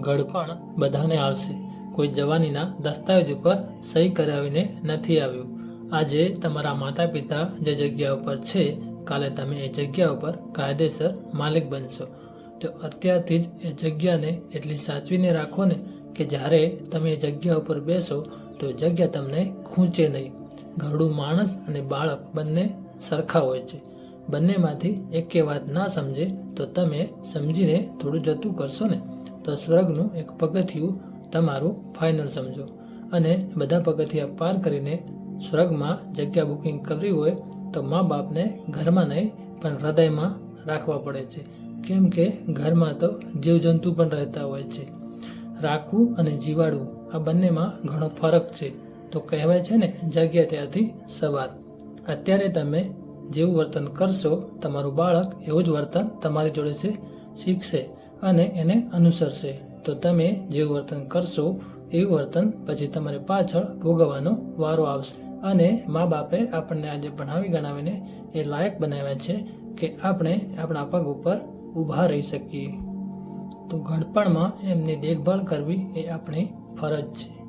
ઘડપણ બધાને આવશે. કોઈ જવાનીના દસ્તાવેજ ઉપર સહી કરાવીને નથી આવ્યું. આજે તમારા માતા પિતા જે જગ્યા ઉપર છે, કાલે તમે એ જગ્યા ઉપર કાયદેસર માલિક બનશો. તો અત્યારથી જ એ જગ્યાને એટલી સાચવીને રાખો ને કે જ્યારે તમે એ જગ્યા ઉપર બેસો, તો જગ્યા તમને ખૂંચે નહીં. ઘરડું માણસ અને બાળક બંને સરખા હોય છે. બંનેમાંથી એકે વાત ના સમજે, તો તમે સમજીને થોડું જતું કરશો ને? તો સ્વર્ગનું એક પગથિયું તમારું ફાઇનલ સમજો. અને બધા પગથિયા પાર કરીને સ્વર્ગમાં જગ્યા બુકિંગ કરવી હોય તો મા બાપને ઘરમાં નહીં, પણ હૃદયમાં રાખવા પડે છે. કેમ કે ઘરમાં તો જીવજંતુ પણ રહેતા હોય છે. રાખવું અને જીવાડવું આ બંનેમાં ઘણો ફરક છે. તો કહેવાય છે ને, જગ્યા ત્યાંથી સવાર. અત્યારે તમે જેવું વર્તન કરશો, તમારું બાળક એવું જ વર્તન તમારી જોડે શીખશે. અને એને અનુસરશે. તો તમે જેવું વર્તન કરશો એવું વર્તન પછી તમારે પાછળ ભોગવવાનો વારો આવશે. અને મા બાપે આપણને આજે ભણાવી ગણાવીને એ લાયક બનાવ્યા છે કે આપણે આપણા પગ ઉપર ઊભા રહી શકીએ. તો ઘડપણમાં એમની દેખભાળ કરવી એ આપણી ફરજ છે.